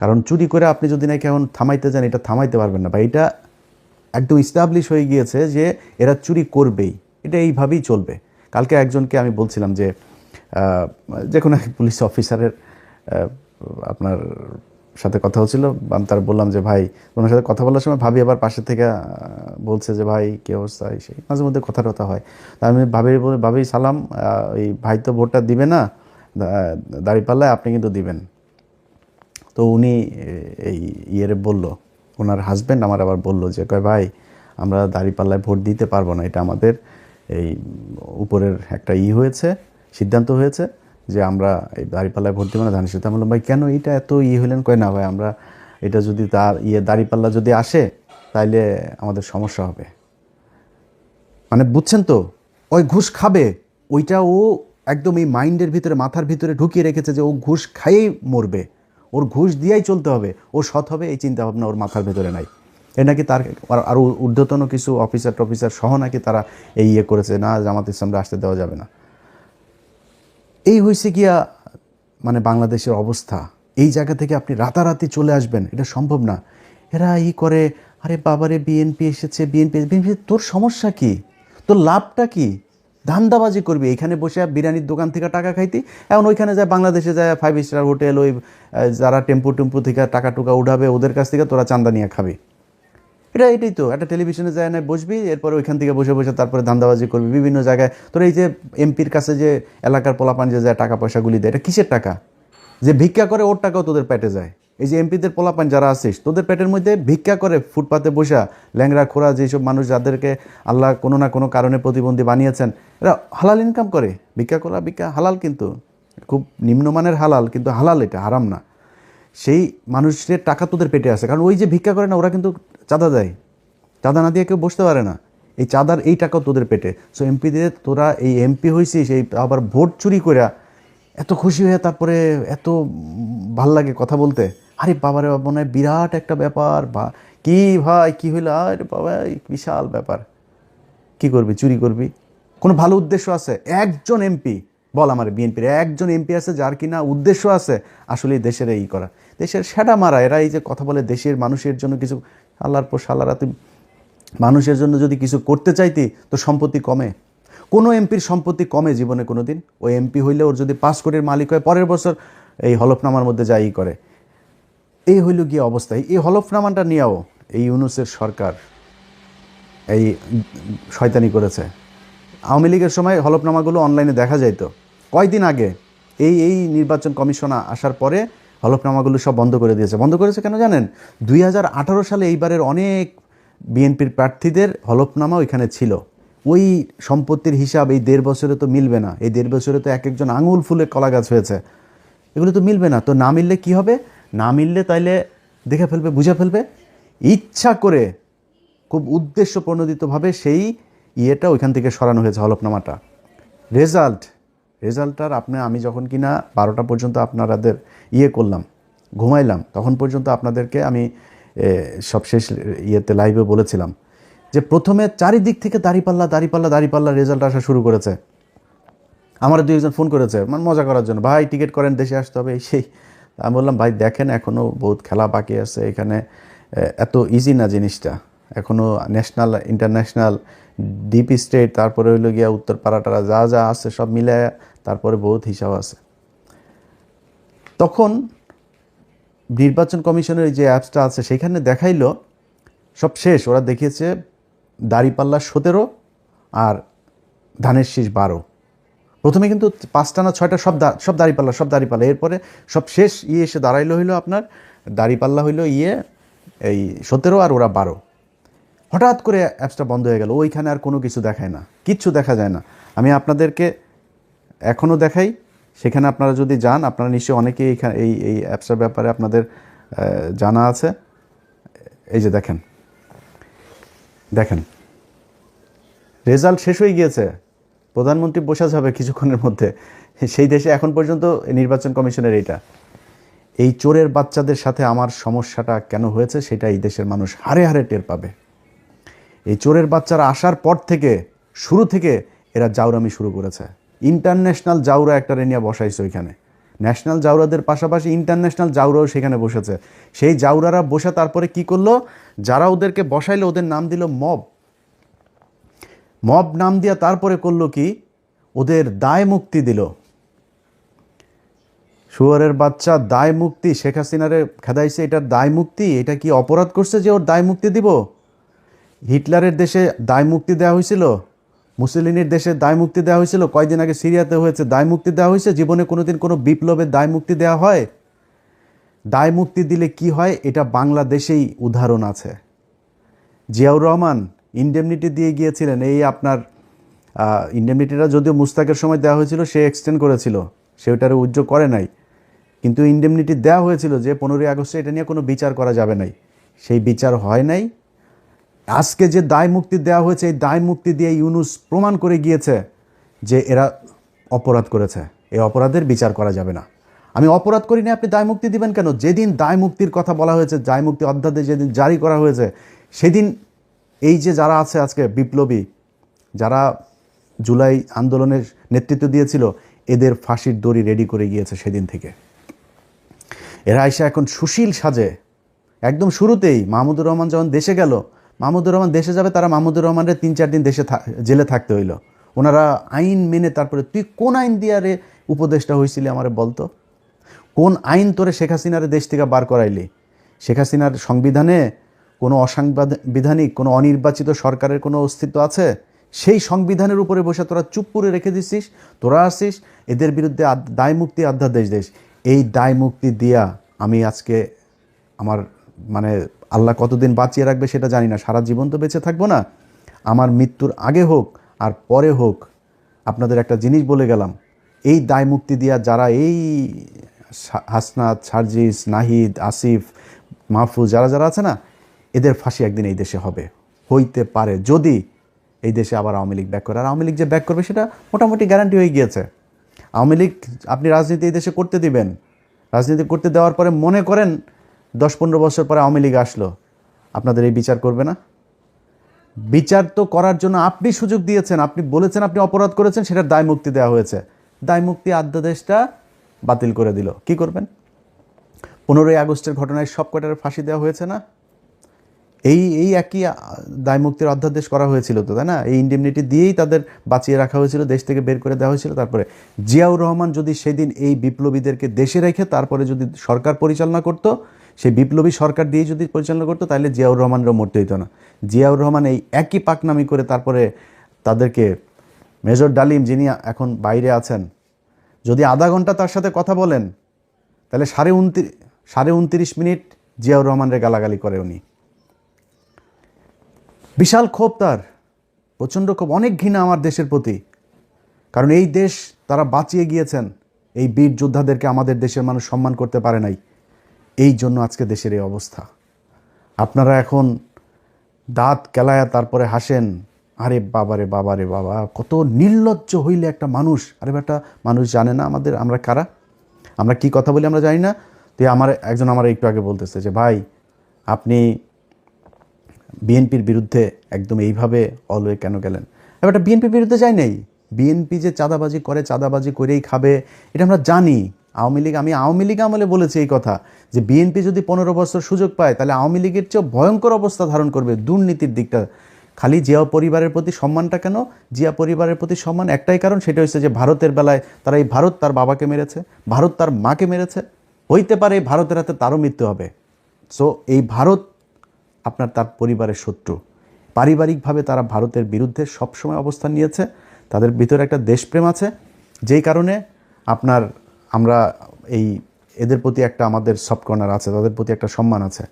কারণ চুরি করে আপনি যদি নাকি এখন থামাইতে যান এটা থামাইতে পারবেন না। বা এটা একদম ইস্টাবলিশ হয়ে গিয়েছে যে এরা চুরি করবেই। এটা এইভাবেই চলবে। কালকে একজনকে আমি বলছিলাম যে যে কোনো এক পুলিশ অফিসারের আপনার সাথে কথা হচ্ছিল। আমি তার বললাম যে, ভাই ওনার সাথে কথা বলার সময় ভাবি আবার পাশে থেকে বলছে যে, ভাই, কী অবস্থা? সেই। মাঝে মধ্যে কথা টথা হয়। তা আমি ভাবি ভাবি, সালাম এই ভাই তো ভোটটা দিবে না। দাঁড়িপাল্লায় আপনি কিন্তু দিবেন। তো উনি এই ইয়েরে বলল, ওনার হাজব্যান্ড আমার আবার বলল যে, কয় ভাই, আমরা দাঁড়িপাল্লায় ভোট দিতে পারব না, এটা আমাদের এই উপরের একটা ই হয়েছে, সিদ্ধান্ত হয়েছে যে আমরা এই দাঁড়িপাল্লায় ভোট দেবো না। ধানের সাথে বললাম, ভাই, কেন এটা এত ই হলেন কয়, না ভাই, আমরা এটা যদি তার ইয়ে দাঁড়িপাল্লা যদি আসে, তাইলে আমাদের সমস্যা হবে। মানে বুঝছেন তো, ওই ঘুষ খাবে, ওইটা ও একদম এই মাইন্ডের ভিতরে, মাথার ভিতরে ঢুকিয়ে রেখেছে যে ও ঘুষ খাইয়েই মরবে। ওর ঘুষ দিয়েই চলতে হবে, ও সৎ হবে এই চিন্তা ভাবনা ওর মাথার ভেতরে নাই। এ নাকি তার আর- আরও ঊর্ধ্বতন কিছু অফিসার টফিসার সহ নাকি তারা এই ইয়ে করেছে, না, জামাত ইসলামরা আসতে দেওয়া যাবে না। এই হয়েছে গিয়া মানে বাংলাদেশের অবস্থা। এই জায়গা থেকে আপনি রাতারাতি চলে আসবেন, এটা সম্ভব না। এরা ই করে, আরে বাবারে, বিএনপি এসেছে, বিএনপি বিএনপি, তোর সমস্যা কি? তোর লাভটা কি? ধান্দাবাজি করবি। এখানে বসে বিরিয়ানির দোকান থেকে টাকা খাইতি, এখন ওইখানে যায় বাংলাদেশে যায় ফাইভ স্টার হোটেল ওই যারা টেম্পু টেম্পু থেকে টাকা টুকা উঠাবে, ওদের কাছ থেকে তোরা চান্দা নিয়ে খাবি। এটা এটাই তো, একটা টেলিভিশনে যায় না, বসবি, এরপরে ওইখান থেকে বসে বসে তারপরে ধান্দাবাজি করবি। বিভিন্ন জায়গায়, তোর এই যে এমপির কাছে যে এলাকার পোলাপান যে যায়, টাকা পয়সাগুলি দেয়, এটা কিসের টাকা? যে ভিক্ষা করে ওর টাকাও তোদের পেটে যায়। এই যে এমপিদের পোলাপান যারা আছিস তোদের পেটের মধ্যে ভিক্ষা করে ফুটপাতে বসা ল্যাংরা খোরা যেসব মানুষ যাদেরকে আল্লাহ কোনো না কোনো কারণে প্রতিবন্ধী বানিয়েছেন, এরা হালাল ইনকাম করে। ভিক্ষা করা ভিক্ষা হালাল কিন্তু, খুব নিম্নমানের হালাল, কিন্তু হালাল এটা, হারাম না। সেই মানুষের টাকা তোদের পেটে আসে কারণ ওই যে ভিক্ষা করে না, ওরা কিন্তু চাঁদা দেয়। চাঁদা না দিয়ে কেউ বসতে পারে না। এই চাঁদার এই টাকাও তোদের পেটে। সো এমপিদের তোরা এই এমপি হয়েছিস এই আবার ভোট চুরি করে এত খুশি হয়ে তারপরে এত ভালো লাগে কথা বলতে। আরে বাবারে বাবা মনে হয় বিরাট একটা ব্যাপার, বা কি ভাই, কি হইল? আরে বাবা বিশাল ব্যাপার। কি করবি, চুরি করবি? কোনো ভালো উদ্দেশ্য আছে? একজন এমপি, বল আমার বিএনপির, একজন এমপি আছে যার কিনা উদ্দেশ্য আছে আসলে দেশের এই করা। দেশের সেটা মারা, এরা এই যে কথা বলে দেশের মানুষের জন্য কিছু, আল্লাহর পর সাল্লাহরা তুই মানুষের জন্য যদি কিছু করতে চাইতি, তো সম্পত্তি কমে। কোনো এমপির সম্পত্তি কমে জীবনে কোনো দিন ওই এমপি হইলে ওর যদি পাঁচ কোটির মালিক হয় পরের বছর এই হলফনামার মধ্যে যাই করে। এই হইল গিয়ে অবস্থা। এই হলফনামাটা নিয়েও এই ইউনুসের সরকার। এই শয়তানি করেছে। আওয়ামী লীগের সময় হলফনামাগুলো অনলাইনে দেখা যাইতো। কয়দিন আগে এই এই নির্বাচন কমিশন আসার পরে হলফনামাগুলো সব বন্ধ করে দিয়েছে। বন্ধ করেছে কেন জানেন? দুই হাজার আঠারো সালে এইবারের অনেক বিএনপির প্রার্থীদের হলফনামা ওইখানে ছিল। ওই সম্পত্তির হিসাব এই দেড় বছরে তো মিলবে না। এই দেড় বছরে তো এক একজন আঙুল ফুলে কলা গাছ হয়েছে। এগুলো তো মিলবে না। তো না মিললে কি হবে? না মিললে তাইলে দেখে ফেলবে বুঝে ফেলবে। ইচ্ছা করে খুব উদ্দেশ্য প্রণোদিতভাবে সেই ইয়েটা ওইখান থেকে সরানো হয়েছে হলফনামাটা। রেজাল্ট রেজাল্টটার আপনি আমি যখন কিনা বারোটা পর্যন্ত আপনাদের ইয়ে করলাম ঘুমাইলাম তখন পর্যন্ত আপনাদেরকে আমি এ, সবশেষ ইয়েতে লাইভে বলেছিলাম যে প্রথমে চারিদিক থেকে দাঁড়িপাল্লা দাঁড়িপাল্লা দাঁড়িপাল্লা রেজাল্ট আসা শুরু করেছে। আমার দুই একজন ফোন করেছে মানে মজা করার জন্য ভাই টিকিট করেন দেশে আসতে হবে। সেই আমি বললাম, ভাই, দেখেন এখনও বহুত খেলা বাকি আছে, এখানে এত ইজি না জিনিসটা। এখনও ন্যাশনাল ইন্টারন্যাশনাল ডিপ স্টেট তারপরে হইল গিয়া উত্তরপাড়াটারা যা যা আছে সব মিলে তারপরে বহুত হিসাব আছে। তখন নির্বাচন কমিশনের যে অ্যাপসটা আছে, সেখানে দেখাইলো, সব শেষ, ওরা দেখিয়েছে দাড়িপাল্লা সতেরো আর ধানের শীষ বারো। প্রথমে কিন্তু পাঁচটা না ছয়টা সব দা- সব দাঁড়িপাল্লা, সব দাড়িপাল্লা। এরপরে সব শেষ ইয়ে এসে দাঁড়াইলো হইল আপনার, দাঁড়িপাল্লা হইল ইয়ে এই সতেরো আর ওরা বারো। হঠাৎ করে অ্যাপসটা বন্ধ হয়ে গেল, ওইখানে আর কোনো কিছু দেখায় না, কিচ্ছু দেখা যায় না। আমি আপনাদেরকে এখনও দেখাই, সেখানে আপনারা যদি যান, আপনারা নিশ্চয়ই অনেকেই এইখানে, এই এই অ্যাপসটার ব্যাপারে আপনাদের জানা আছে। এই যে দেখেন দেখেন। রেজাল্ট শেষ হয়ে গিয়েছে। প্রধানমন্ত্রী বসা যাবে কিছুক্ষণের মধ্যে। সেই দেশে এখন পর্যন্ত নির্বাচন কমিশনের এইটা। এই চোরের বাচ্চাদের সাথে আমার সমস্যাটা কেন হয়েছে সেটা এই দেশের মানুষ হারে হারে টের পাবে। এই চোরের বাচ্চারা আসার পর থেকে, শুরু থেকে এরা জাউরামি শুরু করেছে। ইন্টারন্যাশনাল জাউরা একটা নিয়ে বসাইছে ওইখানে। ন্যাশনাল জাউরাদের পাশাপাশি ইন্টারন্যাশনাল জাউরাও সেখানে বসেছে। সেই জাউরারা বসে তারপরে কি করল? যারা ওদেরকে বসাইলো, ওদের নাম দিল মব। মব নাম দিয়া তারপরে করল কি? ওদের দায় মুক্তি দিল। শুয়ারের বাচ্চা দায় মুক্তি, শেখ হাসিনারে খেদাইছে এটার দায় মুক্তি? এটা কি অপরাধ করছে যে ওর দায় মুক্তি দিব? হিটলারের দেশে দায় মুক্তি দেওয়া হয়েছিল? মুসলিনের দেশে দায় মুক্তি দেওয়া হয়েছিল? কয়দিন আগে সিরিয়াতে হয়েছে, দায় মুক্তি দেওয়া হয়েছে? জীবনে কোনোদিন কোনো বিপ্লবের দায় মুক্তি দেওয়া হয়? দায় মুক্তি দিলে কি হয়? এটা বাংলাদেশেই উদাহরণ আছে। জিয়াউর রহমান ইন্ডেমনিটি দিয়ে গিয়েছিলেন। এই আপনার ইন্ডেমনিটিটা যদিও মুস্তাকের সময় দেওয়া হয়েছিল, সে এক্সটেন্ড করেছিল। সে ওটারে উজ্জ্ব করে নাই। কিন্তু ইন্ডেমনিটি দেওয়া হয়েছিল যে পনেরোই আগস্টে এটা নিয়ে কোনো বিচার করা যাবে নাই। সেই বিচার হয় নাই। আজকে যে দায় মুক্তি দেওয়া হয়েছে, এই দায় মুক্তি দিয়ে ইউনুস প্রমাণ করে গিয়েছে যে এরা অপরাধ করেছে। এই অপরাধের বিচার করা যাবে না। আমি অপরাধ করি না আপনি দায় মুক্তি দিবেন কেন? যেদিন দায় মুক্তির কথা বলা হয়েছে, দায় মুক্তি অধ্যাদেশ যেদিন জারি করা হয়েছে, সেদিন এই যে যারা আছে আজকে বিপ্লবী, যারা জুলাই আন্দোলনের নেতৃত্ব দিয়েছিল, এদের ফাঁসির দড়ি রেডি করে গিয়েছে সেদিন থেকে। এরা এসে এখন সুশীল সাজে। একদম শুরুতেই মাহমুদুর রহমান যখন দেশে গেল, মাহমুদুর রহমান দেশে যাবে, তারা মাহমুদুর রহমানের তিন চার দিন দেশে জেলে থাকতে হইল। ওনারা আইন মেনে তারপরে, তুই কোন আইন দিয়ে রে উপদেশটা হয়েছিলি আমারে বলতো? কোন আইন তোরে শেখ হাসিনারে দেশ থেকে বার করাইলি? শেখ হাসিনার সংবিধানে কোনো অসাংবিধানিক, কোনো অনির্বাচিত সরকারের কোনো অস্তিত্ব আছে? সেই সংবিধানের উপরে বসে তোরা চুপ করে রেখে দিছিস তোরা আসিস এদের বিরুদ্ধে দায় মুক্তি অধ্যাদেশ দেশ। এই দায় মুক্তি দিয়া আমি আজকে আমার মানে আল্লাহ কতদিন বাঁচিয়ে রাখবে সেটা জানি না, সারা জীবন তো বেঁচে থাকব না। আমার মৃত্যুর আগে হোক আর পরে হোক, আপনাদের একটা জিনিস বলে গেলাম, এই দায় মুক্তি দিয়া যারা এই হাসনাত, সার্জিস, নাহিদ, আসিফ, মাহফুজ, যারা যারা আছে না এদের ফাঁসি একদিন এই দেশে হবে। হইতে পারে যদি এই দেশে আবার আওয়ামী লীগ ব্যাক করে। আর আওয়ামী লীগ যে ব্যাক করবে সেটা মোটামুটি গ্যারান্টি হয়ে গিয়েছে। আওয়ামী লীগ আপনি রাজনীতি এই দেশে করতে দিবেন। রাজনীতি করতে দেওয়ার পরে মনে করেন দশ পনেরো বছর পরে আওয়ামী লীগ আসলো। আপনাদের এই বিচার করবে না? বিচার তো করার জন্য আপনি সুযোগ দিয়েছেন। আপনি বলেছেন, আপনি অপরাধ করেছেন সেটার দায় মুক্তি দেওয়া হয়েছে। দায় মুক্তি আধ্যাদেশটা বাতিল করে দিল। কি করবেন? পনেরোই আগস্টের ঘটনায় সব কটার ফাঁসি দেওয়া হয়েছে না? এই এই একই আহ, দায় মুক্তির অধ্যাদেশ করা হয়েছিল তো তাই না? এই ইন্ডেমনিটি দিয়েই তাদের বাঁচিয়ে রাখা হয়েছিল দেশ থেকে বের করে দেওয়া হয়েছিল। তারপরে জিয়াউর রহমান যদি সেদিন এই বিপ্লবীদেরকে দেশে রেখে তারপরে যদি সরকার পরিচালনা করত সেই বিপ্লবী সরকার দিয়ে যদি পরিচালনা করতো তাহলে জিয়াউর রহমানেরও মরতে হইতো না। জিয়াউর রহমান এই একই পাকনামি করে তারপরে তাদেরকে মেজর ডালিম যিনি এখন বাইরে আছেন যদি আধা ঘণ্টা তার সাথে কথা বলেন তাহলে সাড়ে উনত্রিশ সাড়ে উনত্রিশ মিনিট জিয়াউর রহমানের গালাগালি করে উনি। বিশাল ক্ষোভ তার, প্রচণ্ড ক্ষোভ, অনেক ঘৃণা আমার দেশের প্রতি। কারণ এই দেশ তারা বাঁচিয়ে গিয়েছেন, এই বীর যোদ্ধাদেরকে আমাদের দেশের মানুষ সম্মান করতে পারে নাই। এই জন্য আজকে দেশের এই অবস্থা। আপনারা এখন দাঁত কেলায়া তারপরে হাসেন, আরে বাবারে বাবারে বাবা কত নির্লজ্জ হইলে একটা মানুষ। আরে বেটা, মানুষ জানে না আমাদের, আমরা কারা? আমরা কি কথা বলি আমরা জানি না। তো আমার, একজন আমার একটু আগে বলতেছে যে, ভাই, আপনি বিএনপির বিরুদ্ধে একদম এইভাবে অলওয়ে কেন গেলেন? এবারটা বিএনপির বিরুদ্ধে যাই নাই। বিএনপি যে চাঁদাবাজি করে, চাঁদাবাজি করেই খাবে, এটা আমরা জানি। আওয়ামী লীগ, আমি আওয়ামী লীগ আমলে বলেছি এই কথা যে বিএনপি যদি পনেরো বছর সুযোগ পায়, তাহলে আওয়ামী লীগের চেয়েও ভয়ঙ্কর অবস্থা ধারণ করবে দুর্নীতির দিকটা। খালি জিয়া পরিবারের প্রতি সম্মানটা কেন? জিয়া পরিবারের প্রতি সম্মান একটাই কারণ, সেটা হচ্ছে যে ভারতের বেলায় তারা এই ভারত তার বাবাকে মেরেছে, ভারত তার মাকে মেরেছে। হইতে পারে এই ভারতের হাতে তারও মৃত্যু হবে। সো এই ভারত আপনার তার পরিবারের শত্রু। পারিবারিকভাবে তারা ভারতের বিরুদ্ধে সবসময় অবস্থান নিয়েছে। তাদের ভিতরে একটা দেশপ্রেম আছে। যেই কারণে আপনার, আমরা এই, এদের প্রতি একটা আমাদের সফট কর্নার আছে, তাদের প্রতি একটা সম্মান আছে।